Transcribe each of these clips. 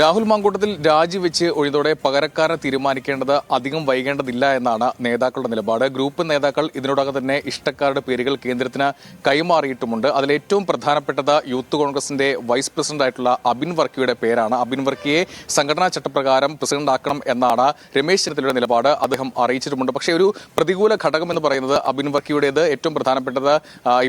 രാഹുൽ മാങ്കൂട്ടത്തിൽ രാജിവെച്ച് ഒഴിതോടെ പകരക്കാരെ തീരുമാനിക്കേണ്ടത് അധികം വൈകേണ്ടതില്ല എന്നാണ് നേതാക്കളുടെ നിലപാട്. ഗ്രൂപ്പ് നേതാക്കൾ ഇതിനോടകം തന്നെ ഇഷ്ടക്കാരുടെ പേരുകൾ കേന്ദ്രത്തിന് കൈമാറിയിട്ടുമുണ്ട്. അതിലേറ്റവും പ്രധാനപ്പെട്ടത് യൂത്ത് കോൺഗ്രസിന്റെ വൈസ് പ്രസിഡന്റ് ആയിട്ടുള്ള അബിൻ വർക്കിയുടെ പേരാണ്. അബിൻ വർക്കിയെ സംഘടനാ ചട്ടപ്രകാരം പ്രസിഡന്റ് ആക്കണം എന്നാണ് രമേശ് ചെന്നിത്തലയുടെ നിലപാട്. അദ്ദേഹം അറിയിച്ചിട്ടുമുണ്ട്. പക്ഷേ ഒരു പ്രതികൂല ഘടകം എന്ന് പറയുന്നത് അബിൻ വർക്കിയുടേത്. ഏറ്റവും പ്രധാനപ്പെട്ടത്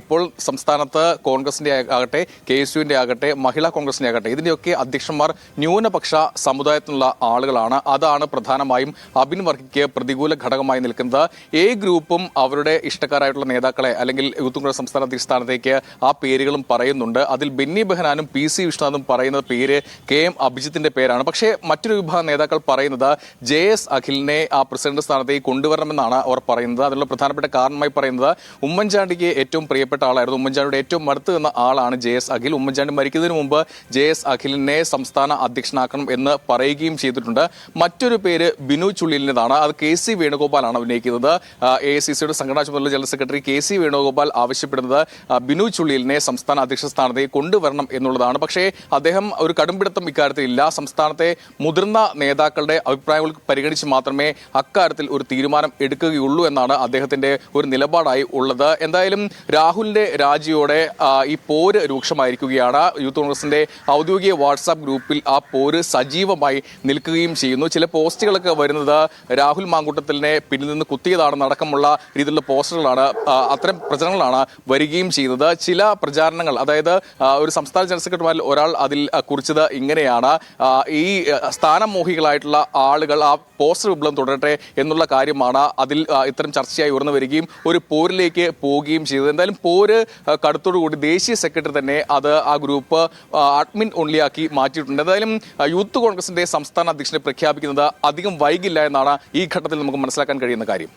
ഇപ്പോൾ സംസ്ഥാനത്ത് കോൺഗ്രസിന്റെ ആകട്ടെ കെ എസ് യുവിന്റെ ആകട്ടെ മഹിളാ കോൺഗ്രസിന്റെ ആകട്ടെ ഇതിന്റെയൊക്കെ അധ്യക്ഷന്മാർ ന്യൂനപക്ഷ സമുദായത്തിലുള്ള ആളുകളാണ്. അതാണ് പ്രധാനമായും അബിൻ വർക്കിക്ക് പ്രതികൂല ഘടകമായി നിൽക്കുന്നത്. എ ഗ്രൂപ്പും അവരുടെ ഇഷ്ടക്കാരായിട്ടുള്ള നേതാക്കളെ അല്ലെങ്കിൽ യൂത്ത് കോൺഗ്രസ് സംസ്ഥാന അധ്യക്ഷ ആ പേരുകളും പറയുന്നുണ്ട്. അതിൽ ബെന്നി ബെഹനാനും പി സി വിഷ്ണുനാഥും പറയുന്ന പേര് കെ എം അഭിജിത്തിന്റെ പേരാണ്. പക്ഷേ മറ്റൊരു വിഭാഗം നേതാക്കൾ പറയുന്നത് ജെ എസ് അഖിലിനെ ആ പ്രസിഡന്റ് സ്ഥാനത്തേക്ക് കൊണ്ടുവരണമെന്നാണ് അവർ പറയുന്നത്. അതിനുള്ള പ്രധാനപ്പെട്ട കാരണമായി പറയുന്നത് ഉമ്മൻചാണ്ടിക്ക് ഏറ്റവും പ്രിയപ്പെട്ട ആളായിരുന്നു. ഉമ്മൻചാണ്ടിയുടെ ഏറ്റവും അടുത്ത് നിന്ന ആളാണ് ജെ എസ് അഖിൽ. ഉമ്മൻചാണ്ടി മരിക്കുന്നതിന് മുമ്പ് ജെ എസ് അഖിലിനെ സംസ്ഥാന അധ്യക്ഷനാക്കണം എന്ന് പറയുകയും ചെയ്തിട്ടുണ്ട്. മറ്റൊരു പേര് ബിനു ചുള്ളിലിന്റെതാണ്. അത് കെ സി വേണുഗോപാലാണ് ഉന്നയിക്കുന്നത് എ സി സിയുടെ സംഘടനാ ചുമതല general secretary K C Venugopal ആവശ്യപ്പെടുന്നത് ബിനു ചുള്ളിലിനെ സംസ്ഥാന അധ്യക്ഷ സ്ഥാനത്തേക്ക് കൊണ്ടുവരണം എന്നുള്ളതാണ്. പക്ഷേ അദ്ദേഹം ഒരു കടുംപിടുത്തം ഇക്കാര്യത്തിൽ ഇല്ല. സംസ്ഥാനത്തെ മുതിർന്ന നേതാക്കളുടെ അഭിപ്രായങ്ങൾ പരിഗണിച്ച് മാത്രമേ അക്കാര്യത്തിൽ ഒരു തീരുമാനം എടുക്കുകയുള്ളൂ എന്നാണ് അദ്ദേഹത്തിന്റെ ഒരു നിലപാടായി ഉള്ളത്. എന്തായാലും രാഹുലിന്റെ രാജിയോടെ ഈ പോര് രൂക്ഷമായിരിക്കുകയാണ്. യൂത്ത് കോൺഗ്രസിന്റെ ഔദ്യോഗിക വാട്സാപ്പ് ഗ്രൂപ്പിൽ ആ പോര് സജീവമായി നിൽക്കുകയും ചെയ്യുന്നു. ചില പോസ്റ്റുകളൊക്കെ വരുന്നത് രാഹുൽ മാങ്കൂട്ടത്തിലിനെ പിന്നിൽ നിന്ന് കുത്തിയതാണെന്ന് അടക്കമുള്ള രീതിയിലുള്ള പോസ്റ്ററുകളാണ് അത്തരം പ്രചരണങ്ങളാണ് വരികയും ചെയ്യുന്നത്. ചില പ്രചാരണങ്ങൾ അതായത് ഒരു സംസ്ഥാന ജനറൽ സെക്രട്ടറിമാരിൽ ഒരാൾ അതിൽ കുറിച്ചത് ഇങ്ങനെയാണ്. ഈ സ്ഥാനമോഹികളായിട്ടുള്ള ആളുകൾ ആ പോസ്റ്റർ വിപ്ലവം തുടരട്ടെ എന്നുള്ള കാര്യമാണ് അതിൽ ഇത്തരം ചർച്ചയായി ഉയർന്നു വരികയും ഒരു പോരിലേക്ക് പോവുകയും ചെയ്തത്. എന്തായാലും പോര് കടുത്തോടുകൂടി ദേശീയ സെക്രട്ടറി തന്നെ അത് ആ ഗ്രൂപ്പ് അഡ്മിൻ ഒൺലിയാക്കി മാറ്റിയിട്ടുണ്ട്. എന്തായാലും യൂത്ത് കോൺഗ്രസിന്റെ സംസ്ഥാന അധ്യക്ഷനെ പ്രഖ്യാപിക്കുന്നത് അധികം വൈകില്ല എന്നാണ് ഈ ഘട്ടത്തിൽ നമുക്ക് മനസ്സിലാക്കാൻ കഴിയുന്ന കാര്യം.